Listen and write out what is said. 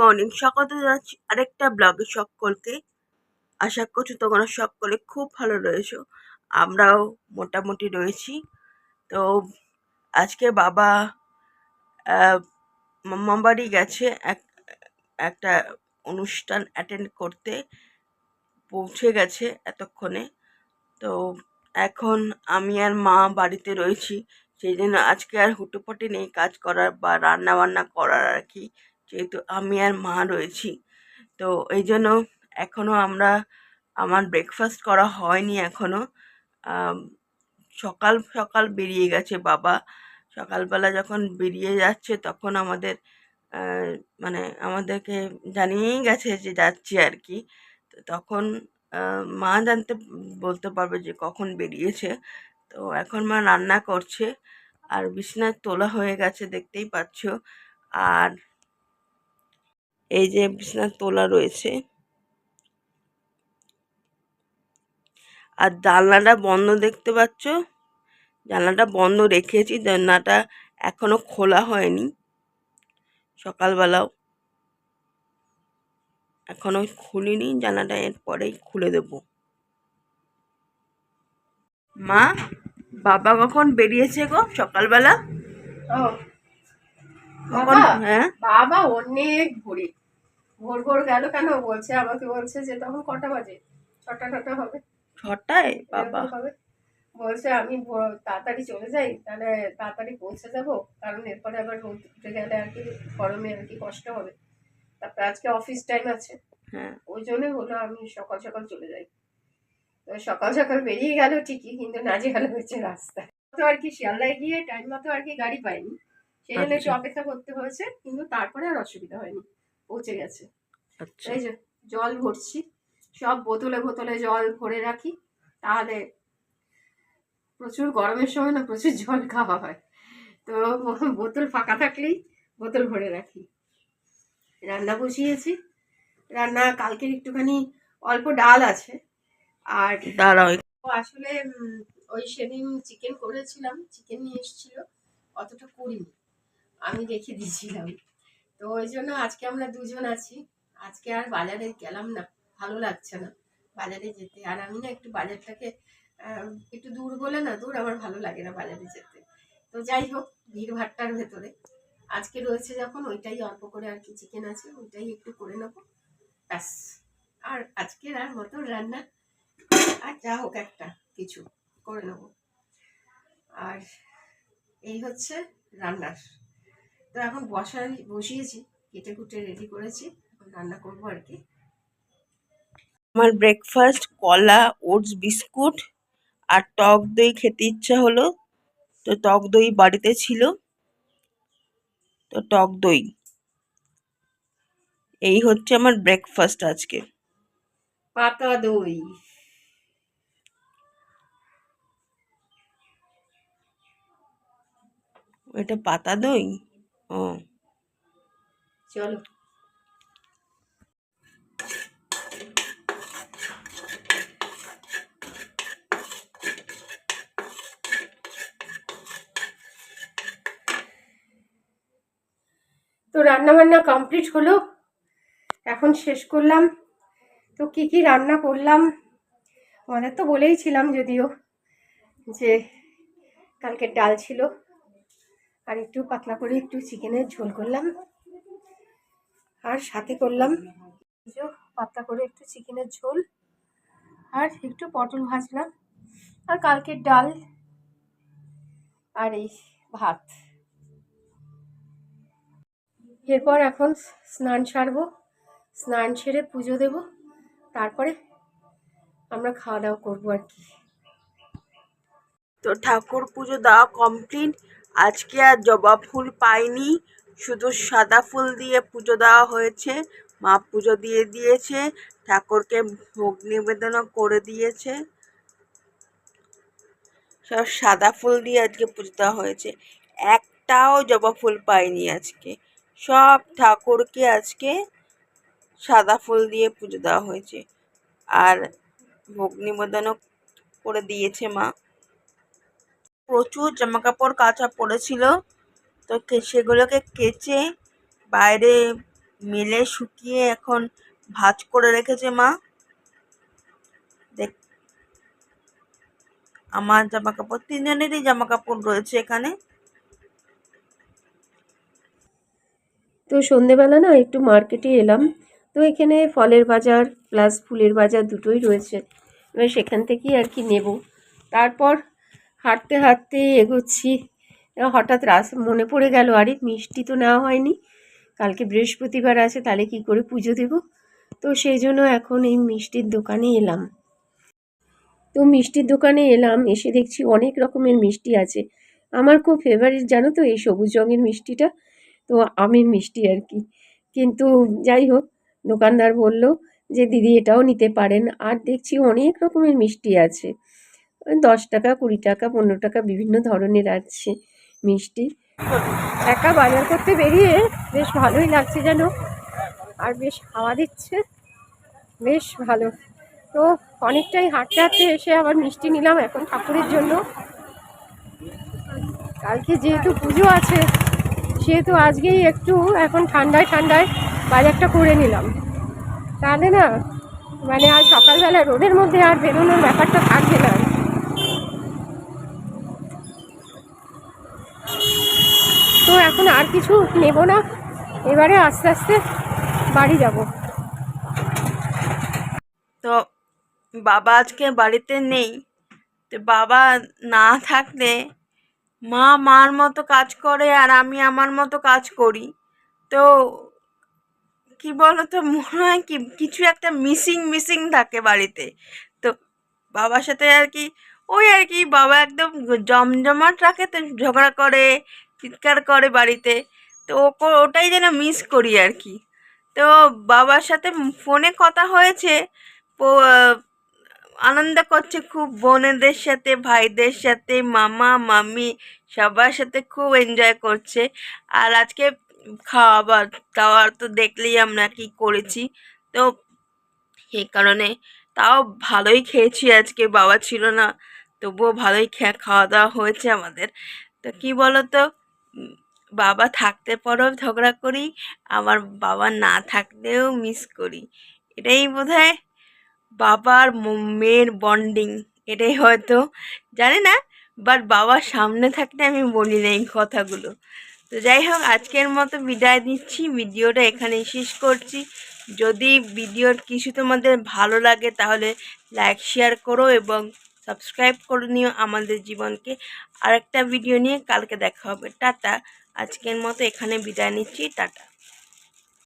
Morning সকলকে জানাচ্ছি আরেকটা ব্লগে সকলকে আশা করছি তোমরা সকলে খুব ভালো রয়েছো। আমরাও মোটামুটি রয়েছি। তো আজকে বাবা মামাবাড়ি গেছে এক, একটা অনুষ্ঠান অ্যাটেন্ড করতে পৌঁছে গেছে এতক্ষণে। তো এখন আমি আর মা বাড়িতে রয়েছি। সেই জন্য আজকে আর হুটোপাটি নেই কাজ করার বা রান্না বান্না করার আর কি। যেহেতু আমি আর মা রয়েছি। তো এই জন্য এখনও আমরা, আমার ব্রেকফাস্ট করা হয়নি এখনও সকাল সকাল বেরিয়ে গেছে বাবা। সকালবেলা যখন বেরিয়ে যাচ্ছে তখন আমাদের মানে আমাদেরকে জানিয়েই গেছে যে যাচ্ছি আর কি। তো তখন মা জানতে বলতে পারবে যে কখন বেরিয়েছে। তো এখন মা রান্না করছে। আর বিছানা তোলা হয়ে গেছে, দেখতেই পাচ্ছ। আর এই যে বিছানা তোলা রয়েছে। আর জানলাটা বন্ধ দেখতে পাচ্ছ? জানলাটা বন্ধ রেখেছি, জানলাটা এখনও খোলা হয়নি সকালবেলাও। এখনও খুলিনি, জানলাটা এরপরেই খুলে দেব। মা, বাবা কখন বেরিয়েছে গো সকালবেলা? ও? হ্যাঁ? বাবা অনেক ভোরে। ভোর ভোর গেল কেন? বলছে আমাকে বলছে যে তখন কটা বাজে? ছটা টটা হবে। ছটায়? বাবা। হবে। বলছে আমি তাড়াতাড়ি চলে যাই তাহলে তাড়াতাড়ি পৌঁছে যাব। কারণ এরপরে আবার রোদ উঠে গেলে আর কি গরমে আর কি কষ্ট হবে। তারপরে আজকে অফিস টাইম আছে। হ্যাঁ। ওই জন্যই হলো আমি সকাল সকাল চলে যাই। তো সকাল সকাল বেরিয়ে গেল ঠিকই কিন্তু নাজেহাল হয়েছে রাস্তায়। তো আর কি শিয়ালদায় গিয়ে টাইম মতো আর কি গাড়ি পাইনি। সেই জন্য একটু আচ্ছা। অপেক্ষা করতে হয়েছে কিন্তু তারপরে আর অসুবিধা হয়নি পৌঁছে গেছে। আচ্ছা। এই যে জল ভরছি সব বোতলে বোতলে জল ভরে রাখি তাহলে প্রচুর গরমের সময় না প্রচুর জল খাওয়া হয়। তো বোতল ফাঁকা থাকলেই বোতল ভরে রাখি। রান্না বসিয়েছি রান্না কালকের একটুখানি অল্প ডাল আছে আর দাঁড়াও আসলে ওই সেদিন চিকেন করেছিলাম চিকেন নিয়ে এসেছিল অতটা করিনি। আমি রেখে দিয়েছিলাম। তো ওই জন্য আজকে আমরা দুজন আছি। আজকে আর বাজারে গেলাম না, ভালো লাগছে না বাজারে যেতে। আর আমি না একটু বাজারটাকে একটু দূর বলে না, দূর আমার ভালো লাগে না বাজারে যেতে। তো যাই হোক, ভিড় ভাট্টার ভেতরে। আজকে রয়েছে যখন ওইটাই অল্প করে আর কি চিকেন আছে, ওইটাই একটু করে নেব। ব্যাস। আর আজকের আর মতো রান্না। আর যা হোক একটা, কিছু করে নেব। আর এই হচ্ছে রান্নার। তো এখন বসাই বসিয়েছি কেটে কুটে রেডি করেছি এখন রান্না করব আর কি। আমার ব্রেকফাস্ট কলা ওটস বিস্কুট আর টক দই খেতে ইচ্ছা হলো। তো টক দই বাড়িতে ছিল। তো টক দই। এই হচ্ছে আমার ব্রেকফাস্ট আজকে। পাতা দই। এটা পাতা দই? ও চলো। তো রান্না বান্না কমপ্লিট হলো। এখন শেষ করলাম। তো কি কি রান্না করলাম? আমাদের তো বলেইছিলাম যদিও যে কালকে ডাল ছিল। আর একটু পাতলা করে একটু চিকেনের ঝোল করলাম। আর সাথে করলাম পাতলা করে একটু চিকেনের ঝোল। আর একটু পটল ভাজলাম। আর কালকের ডাল আর এই ভাত। এরপর এখন স্নান সারবো। স্নান সেরে পুজো দেব। তারপরে আমরা খাওয়া দাওয়া করব আর কি। তো ঠাকুর পুজো দেওয়া কমপ্লিট আজকে আর জবা ফুল পাইনি। শুধু সাদা ফুল দিয়ে পুজো দেওয়া হয়েছে। মা পুজো দিয়ে দিয়েছে। ঠাকুরকে ভোগ নিবেদনও করে দিয়েছে। সব সাদা ফুল দিয়ে আজকে পুজো দেওয়া হয়েছে। একটাও জবা ফুল পাইনি আজকে। সব ঠাকুরকে আজকে সাদা ফুল দিয়ে পুজো দেওয়া হয়েছে। আর ভোগ নিবেদনও করে দিয়েছে মা। প্রচুর জামা কাপড় কাচা পড়েছিল। তো সেগুলোকে কেচে বাইরে মেলে শুকিয়ে এখন ভাজ করে রেখেছে মা। দেখ, আমার জামা কাপড় তিনজনেরই জামা কাপড় রয়েছে এখানে। তো সন্ধেবেলা না একটু মার্কেটে এলাম। তো এখানে ফলের বাজার, প্লাস ফুলের বাজার দুটোই রয়েছে। এবার সেখান থেকেই আর কি নেব। তারপর হাঁটতে হাঁটতে এগোচ্ছি। হঠাৎ রাস মনে পড়ে গেল, আরে মিষ্টি তো নেওয়া হয়নি। কালকে বৃহস্পতিবার আছে, তাহলে কি করে পুজো দেব? তো সেই জন্য এখন এই মিষ্টির দোকানে এলাম। তো মিষ্টির দোকানে এলাম, এসে দেখছি অনেক রকমের মিষ্টি আছে। আমার খুব ফেভারিট জানো তো, এই সবুজ রঙের মিষ্টিটা? তো আমের মিষ্টি আর কি। কিন্তু যাই হোক, দোকানদার বলল যে, দিদি, এটাও নিতে পারেন। আর দেখছি অনেক রকমের মিষ্টি আছে। দশ টাকা, কুড়ি টাকা, পনেরো টাকা বিভিন্ন ধরনের আছে মিষ্টি। একা বাজার করতে বেরিয়ে বেশ ভালোই লাগছে যেন। আর বেশ হাওয়া দিচ্ছে। বেশ ভালো। তো অনেকটাই হাঁটতে হাঁটতে এসে আবার মিষ্টি নিলাম এখন ঠাকুরের জন্য। কালকে যেহেতু পুজো আছে, সেহেতু আজকেই একটু এখন ঠান্ডায় ঠান্ডায় বাজারটা করে নিলাম। তাহলে না মানে আর সকালবেলা রোদের মধ্যে আর বেরোনোর ব্যাপারটা থাকবে না তো এখন আর কিছু নেব না। এবারে আস্তে আস্তে বাড়ি যাব। তো বাবা আজকে বাড়িতে নেই। তো বাবা না থাকলে মা মার মতো কাজ করে আর আমি আমার মতো কাজ করি। তো কি বলতো, মনে হয় কি, কিছু একটা মিসিং মিসিং থাকে বাড়িতে। তো বাবার সাথে আর কি, ওই আর কি, বাবা একদম জমজমাট রাখে, তো ঝগড়া করে চিৎকার করে বাড়িতে। তো ওটাই যেন মিস করি আর কি তো বাবার সাথে ফোনে কথা হয়েছে আনন্দ করছে খুব বোনেদের সাথে, ভাইদের সাথে, মামা, মামি, সবার সাথে খুব এনজয় করছে। আর আজকে খাওয়া দাওয়ার তো দেখলেই আমরা কি করেছি। তো সেই কারণে তাও ভালোই খেয়েছি আজকে, বাবা ছিল না, তবুও ভালোই খাওয়া দাওয়া হয়েছে আমাদের। তো কি বলো তো বাবা থাকতে পরেও ঝগড়া করি, আমার বাবা না থাকলেও মিস করি। এটাই বোধ হয় বাবার মেয়ের বন্ডিং এটাই হয়তো। জানি না বাট বাবার সামনে থাকলে আমি বলি না এই কথাগুলো। তো যাই হোক, আজকের মতো বিদায় দিচ্ছি ভিডিওটা এখানে শেষ করছি। যদি ভিডিওর কিছু তোমাদের ভালো লাগে, তাহলে লাইক শেয়ার করো এবং সাবস্ক্রাইব করে নিও আমাদের জীবনকে। আরেকটা ভিডিও নিয়ে কালকে দেখা হবে। টাটা। আজকের মতো এখানে বিদায় নিচ্ছি। টাটা।